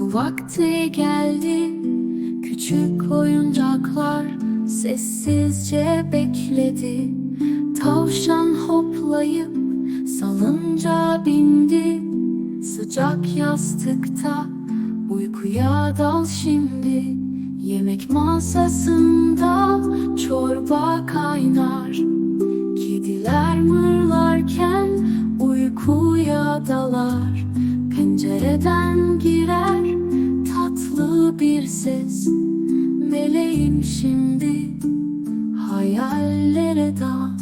vakti geldi. Küçük oyuncaklar sessizce bekledi. Tavşan hoplayıp salınca bindi. Sıcak yastıkta uykuya dal şimdi. Yemek masasında çorba kaynar. Kediler mırlarken uykuya dalar Pencereden girer tatlı bir ses. Meleğim şimdi hayallere dal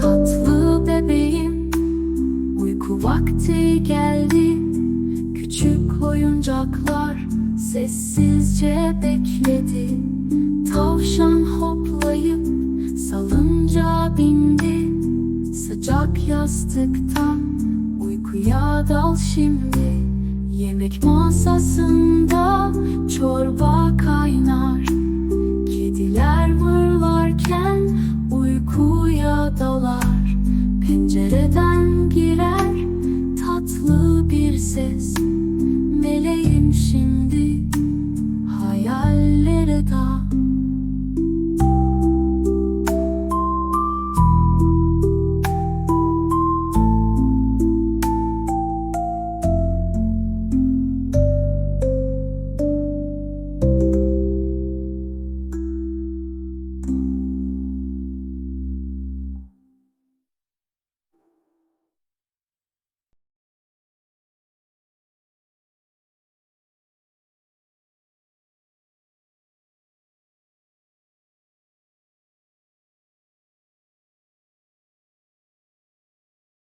Tatlı bebeğim Uyku vakti geldi. Küçük oyuncaklar Sessizce bekledi. Tavşan hoplayıp salınca bindi. Sıcak yastıktan uykuya dal şimdi. Yemek masasında çorba kaynar. Kediler mırlarken uykuya dalar. Pencereden girer tatlı bir ses.